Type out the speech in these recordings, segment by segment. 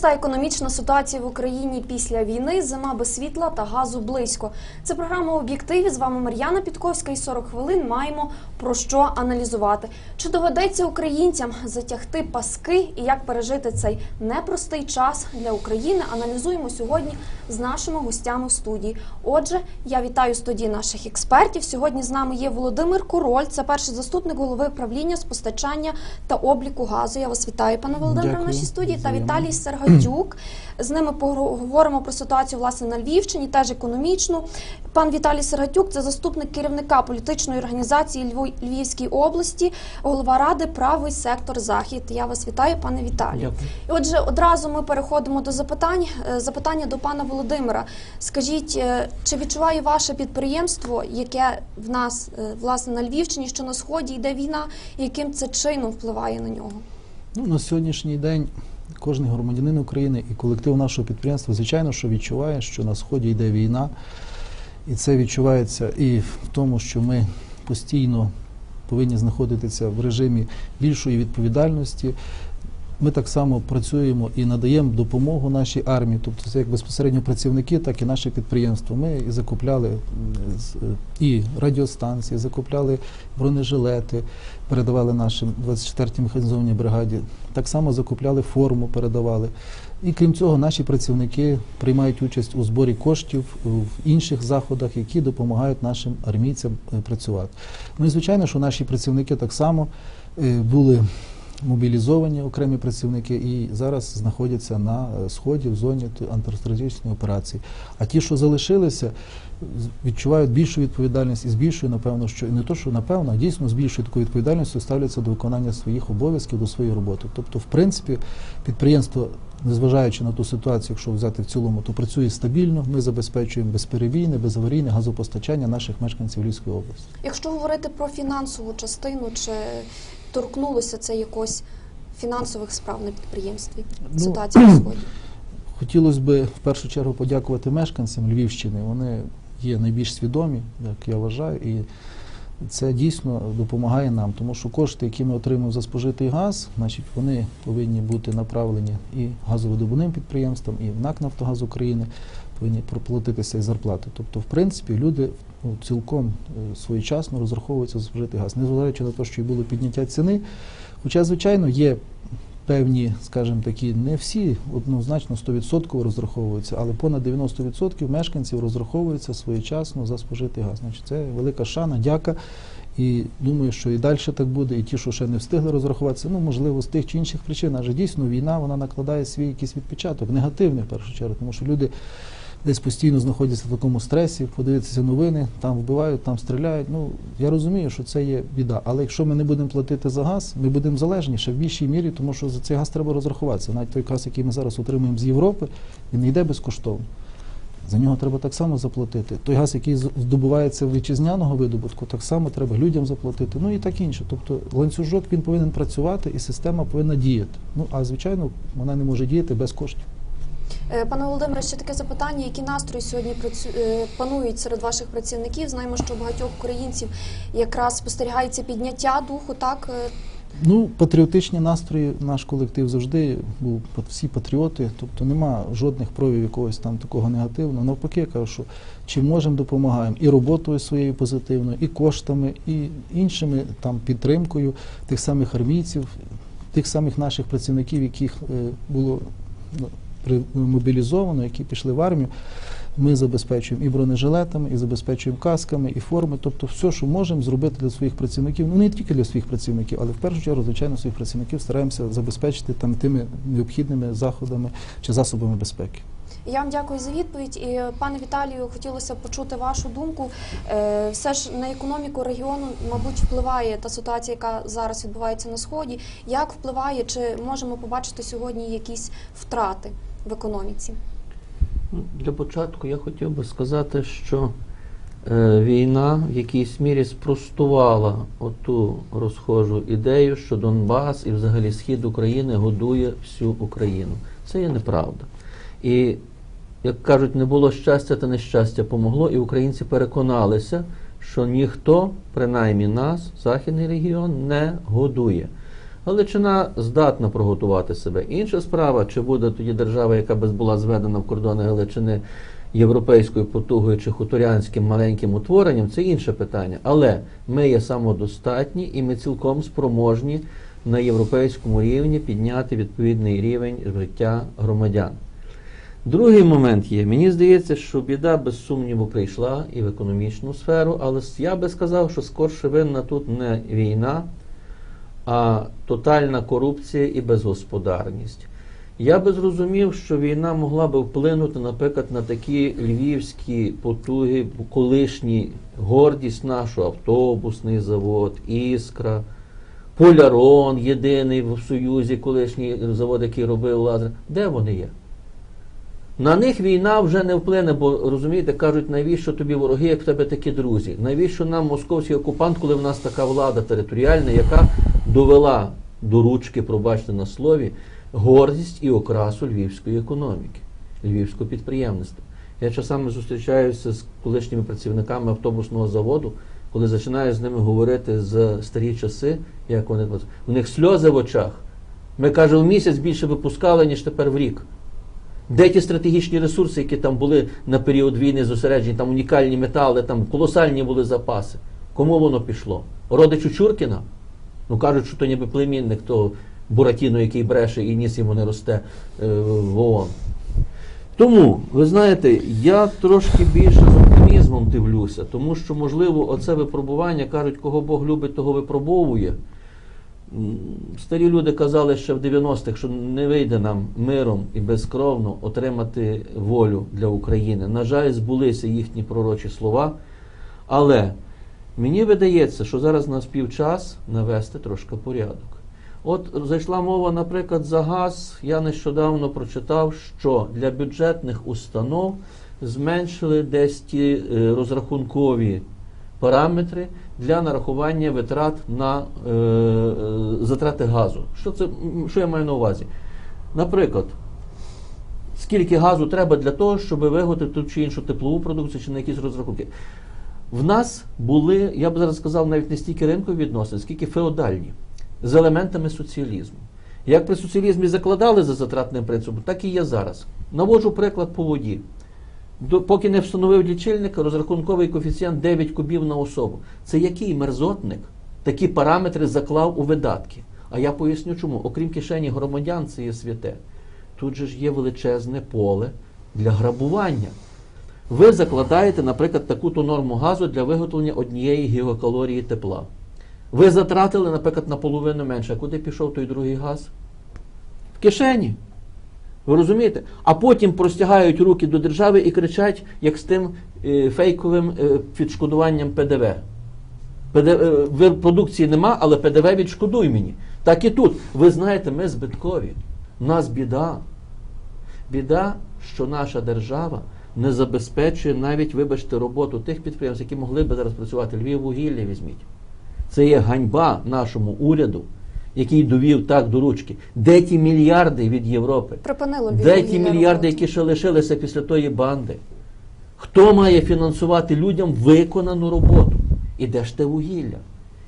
Непроста економічна ситуація в Україні після війни, зима без світла та газу близько. Це програма об'єктиві. З вами Мар'яна Підковська і 40 хвилин маємо про що аналізувати. Чи доведеться українцям затягти паски і як пережити цей непростий час для України? Аналізуємо сьогодні з нашими гостями в студії. Отже, я вітаю студії наших експертів. Сьогодні з нами є Володимир Король, це перший заступник голови правління з постачання та обліку газу. Я вас вітаю, пане Володимире, в нашій студії та. Віталій Сергатюк. З ними поговоримо про ситуацію власне на Львівщині, теж економічну. Пан Віталій Сергатюк це заступник керівника політичної організації Львов- Львівській області, голова ради правий сектор захід. Я вас вітаю, пане Віталію. І Отже, одразу ми переходимо до запитань. Е, Запитання до пана Володимира. Скажіть, е, чи відчуває ваше підприємство, яке в нас е, власне на Львівщині, що на сході йде війна, і яким це чином впливає на нього? Ну, на сьогоднішній день кожен громадянин України і колектив нашого підприємства, звичайно, що відчуває, що на сході йде війна, і це відчувається і в тому, що ми постійно повинні знаходитися в режимі більшої відповідальності. Ми так само працюємо і надаємо допомогу нашій армії, тобто це як безпосередньо працівники, так і наше підприємство. Ми і закупляли і радіостанції, закупляли бронежилети, передавали нашим 24-й механізованій бригаді. Так само закупляли форму, передавали. І крім цього, наші працівники приймають участь у зборі коштів в інших заходах, які допомагають нашим армійцям е, працювати. Ну і звичайно, що наші працівники так само е, були мобілізовані окремі працівники і зараз знаходяться на е, сході в зоні антитерористичної операції. А ті, що залишилися, відчувають більшу відповідальність і з більшою, напевно, що і не то, що напевно, а дійсно з більшою такою відповідальністю ставляться до виконання своїх обов'язків, до своєї роботи. Тобто, в принципі, підприємство, незважаючи на ту ситуацію, якщо взяти в цілому, то працює стабільно. Ми забезпечуємо безперебійне, безаварійне газопостачання наших мешканців Львівської області. Якщо говорити про фінансову частину, чи торкнулося це якось фінансових справ на підприємстві? Ну, Ситуація на сході. Хотілося б в першу чергу подякувати мешканцям Львівщини. Вони є найбільш свідомі, як я вважаю, і це дійсно допомагає нам, тому що кошти, які ми отримуємо за спожитий газ, значить вони повинні бути направлені і газовидобувним підприємствам, і в НАК «Нафтогаз України повинні проплатитися і зарплати. Тобто, в принципі, люди ну, цілком е, своєчасно розраховуються за спожитий газ, незважаючи на те, що і було підняття ціни. Хоча, звичайно, є певні, скажімо такі, не всі однозначно 100% розраховуються, але понад 90% мешканців розраховуються своєчасно за спожитий газ. Значить, це велика шана, дяка. І думаю, що і далі так буде, і ті, що ще не встигли розрахуватися, ну можливо, з тих чи інших причин, адже дійсно війна вона накладає свій якийсь відпечаток, негативний в першу чергу, тому що люди десь постійно знаходяться в такому стресі, подивитися новини, там вбивають, там стріляють. Ну я розумію, що це є біда. Але якщо ми не будемо платити за газ, ми будемо залежні ще в більшій мірі, тому що за цей газ треба розрахуватися. Навіть той газ, який ми зараз отримуємо з Європи, він не йде безкоштовно. За нього треба так само заплатити. Той газ, який здобувається в вітчизняного видобутку, так само треба людям заплатити. Ну і так інше. Тобто ланцюжок він повинен працювати і система повинна діяти. Ну а звичайно, вона не може діяти без коштів. Е, Пане Володимире, ще таке запитання: які настрої сьогодні е, панують серед ваших працівників? Знаємо, що багатьох українців якраз спостерігається підняття духу, так е, Ну, патріотичні настрої, наш колектив завжди був всі патріоти, тобто нема жодних проявів якогось там такого негативного. Навпаки, я кажу, що чим можемо, допомагаємо і роботою своєю позитивною, і коштами, і іншими там підтримкою тих самих армійців, тих самих наших працівників, яких було ну, мобілізовано, які пішли в армію. Ми забезпечуємо і бронежилетами, і забезпечуємо касками, і форми, тобто все, що можемо зробити для своїх працівників, ну не тільки для своїх працівників, але в першу чергу, звичайно, своїх працівників стараємося забезпечити там тими необхідними заходами чи засобами безпеки. Я вам дякую за відповідь. І пане Віталію, хотілося б почути вашу думку. Е, Все ж на економіку регіону, мабуть, впливає та ситуація, яка зараз відбувається на сході. Як впливає, чи можемо побачити сьогодні якісь втрати в економіці? Ну, Для початку я хотів би сказати, що е, війна в якійсь мірі спростувала оту розхожу ідею, що Донбас і взагалі схід України годує всю Україну. Це є неправда. І, як кажуть, не було щастя, та нещастя помогло, і українці переконалися, що ніхто, принаймні нас, Західний регіон, не годує. Галичина здатна приготувати себе. Інша справа, чи буде тоді держава, яка би була зведена в кордони Галичини європейською потугою чи хуторянським маленьким утворенням, це інше питання. Але ми є самодостатні і ми цілком спроможні на європейському рівні підняти відповідний рівень життя громадян. Другий момент є. Мені здається, що біда без сумніву прийшла і в економічну сферу, але я би сказав, що скорше винна тут не війна, а тотальна корупція і безгосподарність. Я би зрозумів, що війна могла би вплинути, наприклад, на такі львівські потуги, колишні гордість нашу, автобусний завод, Іскра, Полярон, єдиний в Союзі, колишній завод, який робив лазер. Де вони є? На них війна вже не вплине, бо розумієте, кажуть, навіщо тобі вороги, як в тебе такі друзі? Навіщо нам московський окупант, коли в нас така влада територіальна, яка довела до ручки, пробачте на слові, гордість і окрасу львівської економіки, львівського підприємництва. Я часами зустрічаюся з колишніми працівниками автобусного заводу, коли починаю з ними говорити за старі часи, як вони у них сльози в очах. Ми каже, в місяць більше випускали, ніж тепер в рік. Де ті стратегічні ресурси, які там були на період війни зосереджені, там унікальні метали, там колосальні були запаси. Кому воно пішло? Родичу Чуркіна? Ну кажуть, що то ніби племінник того Буратіно, який бреше і ніс йому не росте е, в ООН. Тому, ви знаєте, я трошки більше з оптимізмом дивлюся, тому що, можливо, оце випробування, кажуть, кого Бог любить, того випробовує. Старі люди казали ще в 90-х, що не вийде нам миром і безкровно отримати волю для України. На жаль, збулися їхні пророчі слова. Але мені видається, що зараз наспів час навести трошки порядок. От зайшла мова, наприклад, за газ. Я нещодавно прочитав, що для бюджетних установ зменшили десь ті е, розрахункові параметри для нарахування витрат на е, е, затрати газу. Що це що я маю на увазі? Наприклад, скільки газу треба для того, щоб виготовити ту чи іншу теплову продукцію чи на якісь розрахунки. В нас були, я б зараз сказав, навіть не стільки ринкові відносини, скільки феодальні, з елементами соціалізму. Як при соціалізмі закладали за затратним принципом, так і є зараз. Наводжу приклад по воді. До, поки не встановив лічильник, розрахунковий коефіцієнт 9 кубів на особу. Це який мерзотник такі параметри заклав у видатки? А я поясню чому. Окрім кишені громадян, це є святе. Тут же ж є величезне поле для грабування. Ви закладаєте, наприклад, таку-то норму газу для виготовлення однієї гігакалорії тепла. Ви затратили, наприклад, наполовину менше. А куди пішов той другий газ? В кишені. Ви розумієте? А потім простягають руки до держави і кричать, як з тим е, фейковим е, відшкодуванням ПДВ. ПДВ е, продукції нема, але ПДВ відшкодуй мені. Так і тут. Ви знаєте, ми збиткові. У нас біда. Біда, що наша держава не забезпечує навіть, вибачте, роботу тих підприємств, які могли би зараз працювати. Львів вугілля візьміть. Це є ганьба нашому уряду, який довів так до ручки. Де ті мільярди від Європи? Припинило Де ті мільярди, які ще лишилися після тої банди? Хто має фінансувати людям виконану роботу? І де ж те вугілля?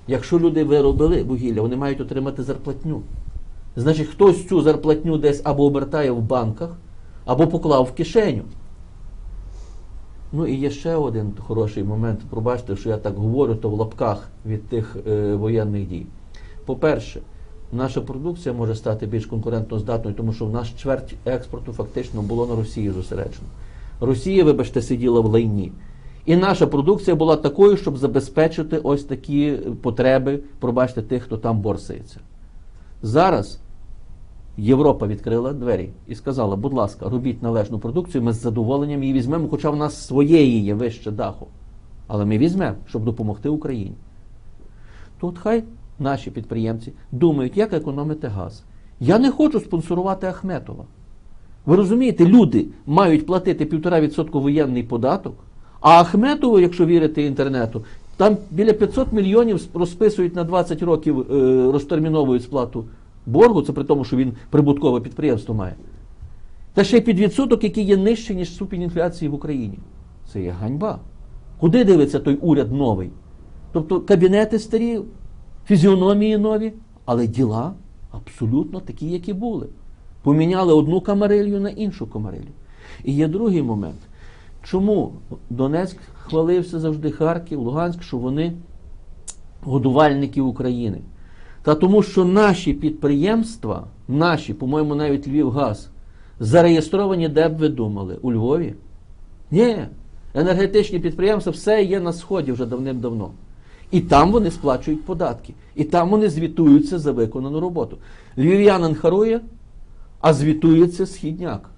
Якщо люди виробили вугілля, вони мають отримати зарплатню. Значить, хтось цю зарплатню десь або обертає в банках, або поклав в кишеню. Ну і є ще один хороший момент. Пробачте, що я так говорю, то в лапках від тих е, воєнних дій. По-перше, наша продукція може стати більш конкурентно здатною, тому що в нас чверть експорту фактично було на Росії зосереджено. Росія, вибачте, сиділа в лайні. І наша продукція була такою, щоб забезпечити ось такі потреби, пробачте, тих, хто там борсається. Зараз Європа відкрила двері і сказала, будь ласка, робіть належну продукцію, ми з задоволенням її візьмемо, хоча в нас своєї є вище даху. Але ми візьмемо, щоб допомогти Україні. Тут хай наші підприємці думають, як економити газ. Я не хочу спонсорувати Ахметова. Ви розумієте, люди мають платити 1,5% воєнний податок, а Ахметову, якщо вірити інтернету, там біля 500 мільйонів розписують на 20 років, е, розтерміновують сплату боргу, це при тому, що він прибуткове підприємство має. Та ще й під відсоток, який є нижче, ніж ступінь інфляції в Україні. Це є ганьба. Куди дивиться той уряд новий? Тобто кабінети старі, фізіономії нові, але діла Абсолютно такі, які були. Поміняли одну камарилью на іншу камарилью. І є другий момент. Чому Донецьк хвалився завжди Харків, Луганськ, що вони годувальники України? Та тому, що наші підприємства, наші, по-моєму, навіть Львівгаз, зареєстровані, де б ви думали? У Львові? Ні. Енергетичні підприємства все є на сході вже давним-давно. І там вони сплачують податки. І там вони звітуються за виконану роботу. Львів'янин харує, а звітується східняк.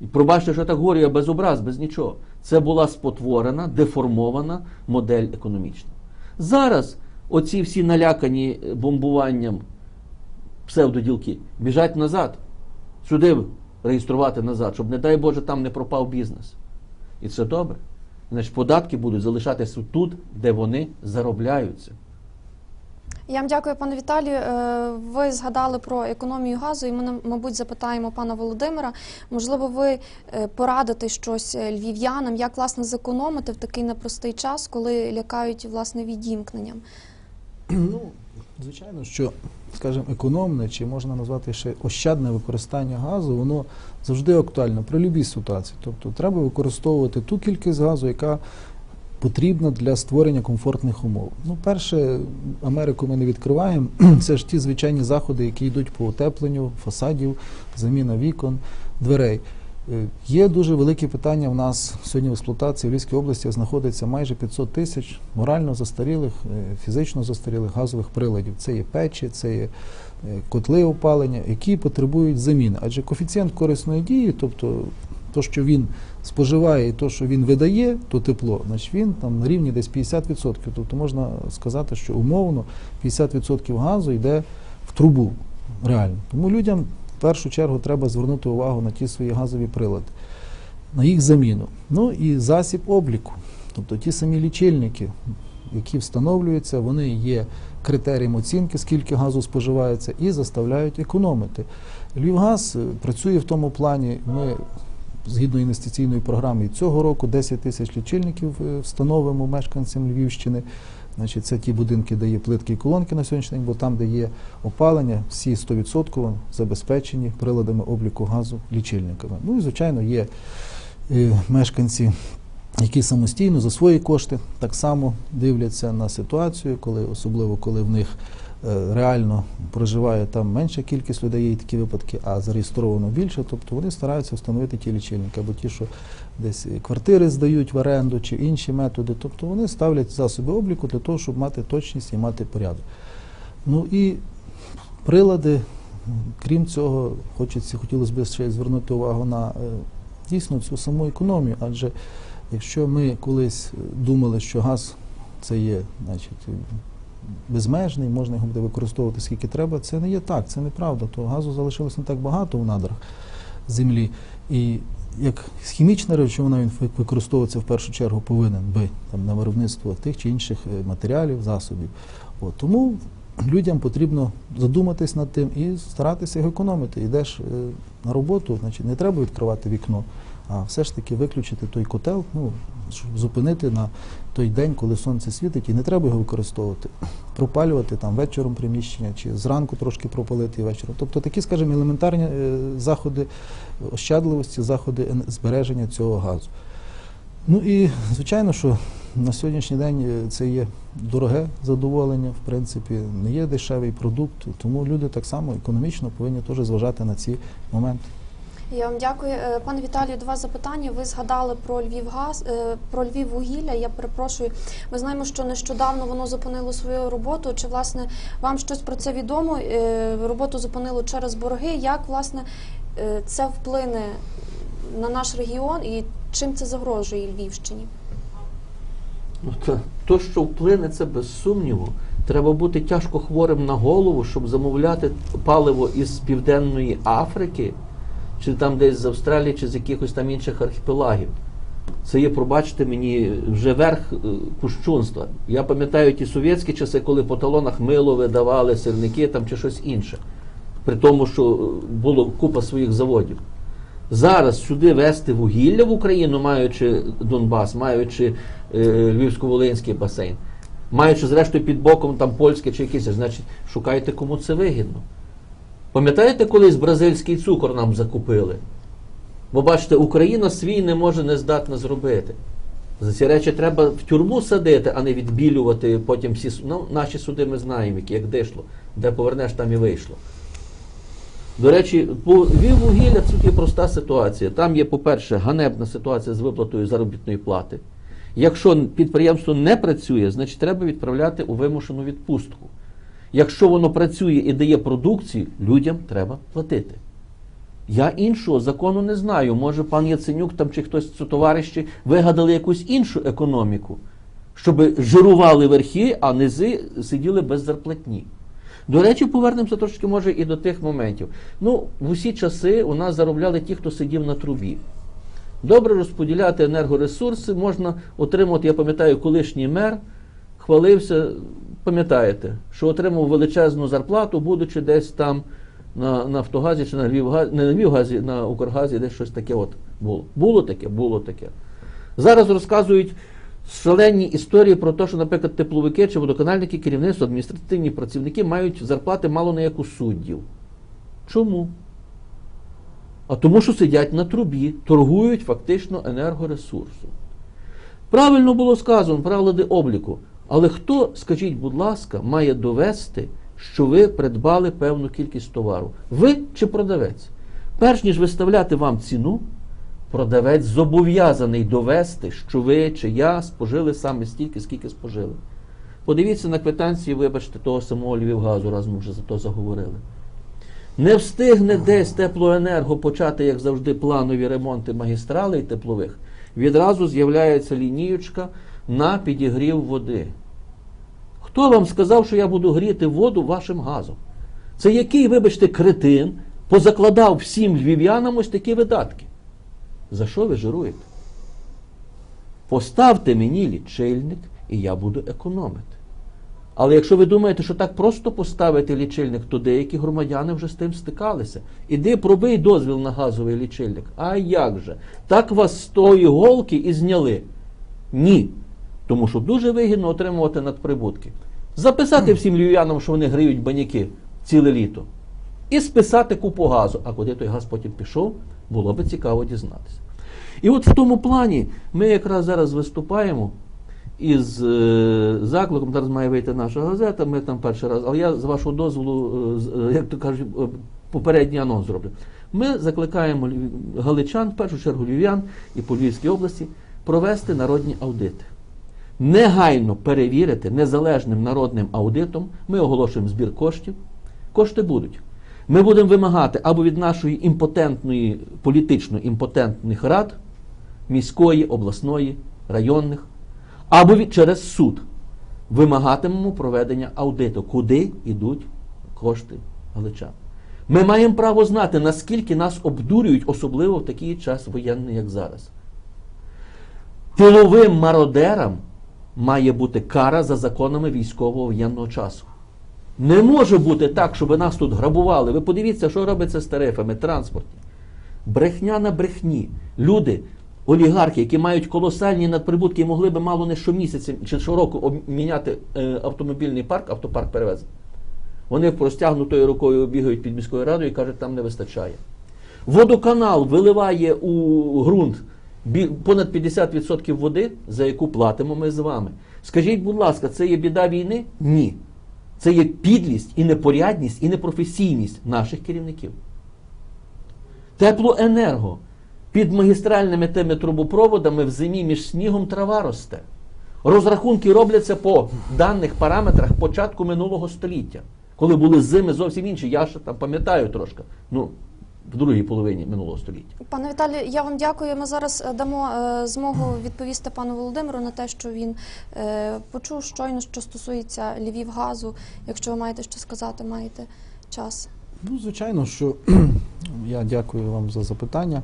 І пробачте, що я так говорю, я без образ, без нічого. Це була спотворена, деформована модель економічна. Зараз оці всі налякані е, бомбуванням псевдоділки біжать назад, сюди реєструвати назад, щоб, не дай Боже, там не пропав бізнес. І це добре. Значить, податки будуть залишатися тут, де вони заробляються. Я вам дякую, пане Віталію. Е, Ви згадали про економію газу, і ми, мабуть, запитаємо пана Володимира. Можливо, ви е, порадите щось львів'янам, як власне зекономити в такий непростий час, коли лякають власне відімкненням. Ну, звичайно, що, скажімо, економне, чи можна назвати ще ощадне використання газу, воно завжди актуально при будь-якій ситуації. Тобто треба використовувати ту кількість газу, яка потрібна для створення комфортних умов. Ну, перше, Америку ми не відкриваємо. Це ж ті звичайні заходи, які йдуть по утепленню фасадів, заміна вікон, дверей. Е, Є дуже великі питання в нас сьогодні в експлуатації в Львівській області знаходиться майже 500 тисяч морально застарілих, е, фізично застарілих газових приладів. Це є печі, це є е, котли опалення, які потребують заміни. Адже коефіцієнт корисної дії, тобто то, що він споживає, і то, що він видає, то тепло, значить він там на рівні десь 50%. Тобто можна сказати, що умовно 50% газу йде в трубу реально. Тому людям в першу чергу треба звернути увагу на ті свої газові прилади, на їх заміну. Ну і засіб обліку. Тобто ті самі лічильники, які встановлюються, вони є критерієм оцінки, скільки газу споживається, і заставляють економити. Львівгаз е, працює в тому плані. Ми згідно інвестиційної програми цього року 10 тисяч лічильників е, встановимо мешканцям Львівщини. Значить, це ті будинки, де є плитки і колонки на сьогоднішній день, бо там, де є опалення, всі 100% забезпечені приладами обліку газу лічильниками. Ну і звичайно є е, мешканці, які самостійно за свої кошти так само дивляться на ситуацію, коли особливо коли в них реально проживає там менша кількість людей, є такі випадки, а зареєстровано більше. Тобто вони стараються встановити ті лічильники, або ті, що десь квартири здають в оренду чи інші методи. Тобто вони ставлять засоби обліку для того, щоб мати точність і мати порядок. Ну і прилади, крім цього, хочеться, хотілося б ще звернути увагу на е, дійсно цю саму економію, адже якщо ми колись думали, що газ це є, значить, безмежний, можна його буде використовувати скільки треба, це не є так, це неправда. То газу залишилось не так багато в надрах землі. І як хімічна речовина він ви- використовуватися в першу чергу повинен би там, на виробництво тих чи інших е, матеріалів, засобів. От, тому людям потрібно задуматись над тим і старатися його економити. Йдеш е, на роботу, значить не треба відкривати вікно, а все ж таки виключити той котел, ну, щоб зупинити на той день, коли сонце світить, і не треба його використовувати. Пропалювати там вечором приміщення чи зранку трошки пропалити вечором. Тобто такі, скажімо, елементарні е, заходи ощадливості, заходи збереження цього газу. Ну і звичайно, що на сьогоднішній день е, це є дороге задоволення, в принципі, не є дешевий продукт, тому люди так само економічно повинні теж зважати на ці моменти. Я вам дякую, Е, пане Віталію. До вас запитання. Ви згадали про Львівгаз, е, про Львіввугілля. Я перепрошую. Ми знаємо, що нещодавно воно зупинило свою роботу. Чи власне вам щось про це відомо? Е, Роботу зупинило через борги. Як власне це вплине на наш регіон і чим це загрожує Львівщині? Ну, та, то, що вплине, це без сумніву. Треба бути тяжко хворим на голову, щоб замовляти паливо із Південної Африки, чи там десь з Австралії, чи з якихось там інших архіпелагів. Це є, пробачте мені, вже верх е, кущунства. Я пам'ятаю ті совєтські часи, коли по талонах мило видавали, сирники там чи щось інше. При тому, що е, було купа своїх заводів. Зараз сюди вести вугілля в Україну, маючи Донбас, маючи е, Львівсько-Волинський басейн, маючи зрештою під боком там польське чи якесь, значить, шукайте, кому це вигідно. Пам'ятаєте, колись бразильський цукор нам закупили? Бо бачите, Україна свій не може не здатна зробити. За ці речі треба в тюрму садити, а не відбілювати потім всі ну, наші суди ми знаємо, як дишло, де повернеш, там і вийшло. До речі, по Львіввугілля це є проста ситуація. Там є, по-перше, ганебна ситуація з виплатою заробітної плати. Якщо підприємство не працює, значить треба відправляти у вимушену відпустку. Якщо воно працює і дає продукцію, людям треба платити. Я іншого закону не знаю. Може, пан Яценюк там чи хтось з товариші вигадали якусь іншу економіку, щоб жирували верхи, а низи сиділи без зарплатні. До речі, повернемося трошки, може, і до тих моментів. Ну, в усі часи у нас заробляли ті, хто сидів на трубі. Добре розподіляти енергоресурси можна отримати, я пам'ятаю, колишній мер хвалився, пам'ятаєте, що отримав величезну зарплату, будучи десь там на Нафтогазі чи на Львівгазі, не на Львівгазі, на Укргазі, десь щось таке от було. Було таке, було таке. Зараз розказують шалені історії про те, що, наприклад, тепловики чи водоканальники, керівництво, адміністративні працівники мають зарплати мало не як у суддів. Чому? А тому, що сидять на трубі, торгують фактично енергоресурсом. Правильно було сказано, правила обліку. Але хто, скажіть, будь ласка, має довести, що ви придбали певну кількість товару? Ви чи продавець? Перш ніж виставляти вам ціну, продавець зобов'язаний довести, що ви чи я спожили саме стільки, скільки спожили. Подивіться на квитанції, вибачте, того самого Львівгазу, раз ми вже за то заговорили. Не встигне десь теплоенерго почати, як завжди, планові ремонти магістралей теплових, відразу з'являється лініючка на підігрів води. Хто вам сказав, що я буду гріти воду вашим газом? Це який, вибачте, кретин позакладав всім львів'янам ось такі видатки? За що ви жируєте? Поставте мені лічильник, і я буду економити. Але якщо ви думаєте, що так просто поставити лічильник, то деякі громадяни вже з тим стикалися. Іди пробий дозвіл на газовий лічильник. А як же? Так вас з тої голки і зняли. Ні. Тому що дуже вигідно отримувати надприбутки. Записати всім львів'янам, що вони гриють баняки ціле літо. І списати купу газу. А куди той газ потім пішов, було би цікаво дізнатися. І от в тому плані ми якраз зараз виступаємо із е, закликом, зараз має вийти наша газета, ми там перший раз, але я з вашого дозволу, е, е, як то кажуть, попередній анонс зроблю. Ми закликаємо галичан, в першу чергу львів'ян і по Львівській області, провести народні аудити. Негайно перевірити незалежним народним аудитом, ми оголошуємо збір коштів. Кошти будуть. Ми будемо вимагати або від нашої імпотентної, політично імпотентних рад, міської, обласної, районних, або від, через суд вимагатимемо проведення аудиту, куди йдуть кошти галичан. Ми маємо право знати, наскільки нас обдурюють, особливо в такий час воєнний, як зараз. Тиловим мародерам має бути кара за законами військового воєнного часу. Не може бути так, щоб нас тут грабували. Ви подивіться, що робиться з тарифами транспортні. Брехня на брехні. Люди, олігархи, які мають колосальні надприбутки могли би мало не щомісяця чи щороку обміняти е, автомобільний парк, автопарк перевезень. Вони простягнутою рукою бігають під міською радою і кажуть, там не вистачає. Водоканал виливає у ґрунт понад 50% води, за яку платимо ми з вами. Скажіть, будь ласка, це є біда війни? Ні. Це є підлість і непорядність, і непрофесійність наших керівників. Теплоенерго. Під магістральними тими трубопроводами в зимі між снігом трава росте. Розрахунки робляться по даних параметрах початку минулого століття, коли були зими зовсім інші. Я ще там пам'ятаю трошки. Ну, в другій половині минулого століття. Пане Віталію, я вам дякую. Ми зараз е, дамо е, змогу відповісти пану Володимиру на те, що він е, почув щойно, що стосується Львівгазу. Якщо ви маєте що сказати, маєте час. Ну, звичайно, що я дякую вам за запитання.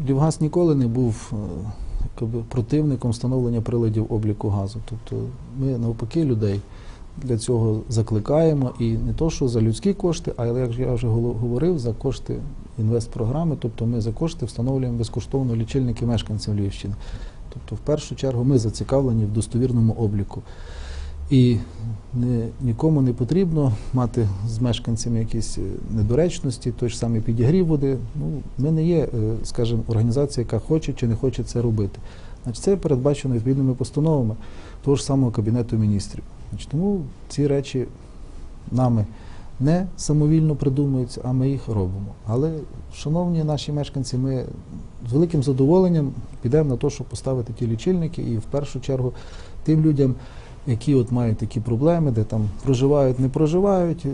Львівгаз ніколи не був якби, противником встановлення приладів обліку газу. Тобто ми навпаки людей для цього закликаємо і не то, що за людські кошти, а як я вже говорив, за кошти інвестпрограми. Тобто ми за кошти встановлюємо безкоштовно лічильники мешканцям Львівщини. Тобто, в першу чергу, ми зацікавлені в достовірному обліку. І не, нікому не потрібно мати з мешканцями якісь е, недоречності, той ж самий підігрів води. Ну, ми не є, е, скажімо, організація, яка хоче чи не хоче це робити. Значить, це передбачено відповідними постановами того ж самого Кабінету міністрів. Значить, тому ці речі нами не самовільно придумуються, а ми їх робимо. Але, шановні наші мешканці, ми з великим задоволенням підемо на те, щоб поставити ті лічильники, і в першу чергу тим людям, які от мають такі проблеми, де там проживають, не проживають, е,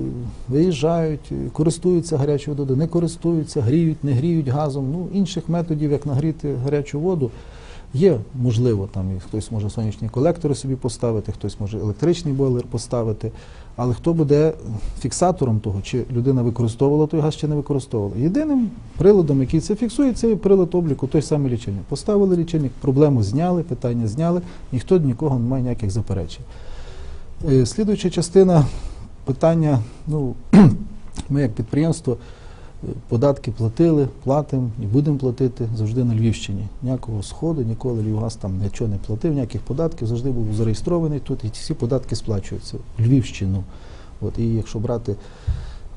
виїжджають, е, користуються гарячою водою, не користуються, гріють, не гріють газом. Ну, інших методів, як нагріти гарячу воду, є можливо. Там і хтось може сонячні колектори собі поставити, хтось може електричний бойлер поставити. Але хто буде фіксатором того, чи людина використовувала той газ, чи не використовувала? Єдиним приладом, який це фіксує, це прилад обліку, той самий лічильник. Поставили лічильник, проблему зняли, питання зняли, ніхто нікого не має ніяких заперечень. Е, Слідуюча частина питання, ну, ми як підприємство податки платили, платимо і будемо платити завжди на Львівщині. Ніякого сходу, ніколи Львівгаз там нічого не платив, ніяких податків, завжди був зареєстрований тут, і всі податки сплачуються в Львівщину. От, і якщо брати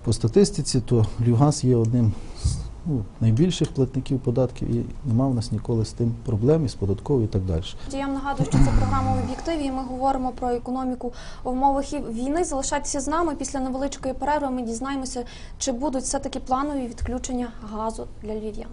по статистиці, то Львівгаз є одним з ну, найбільших платників податків і нема в нас ніколи з тим проблем із податковою і так далі. Я вам нагадую, що це програма в об'єктиві. Ми говоримо про економіку в умовах війни. Залишайтеся з нами. Після невеличкої перерви ми дізнаємося, чи будуть все таки планові відключення газу для львів'ян.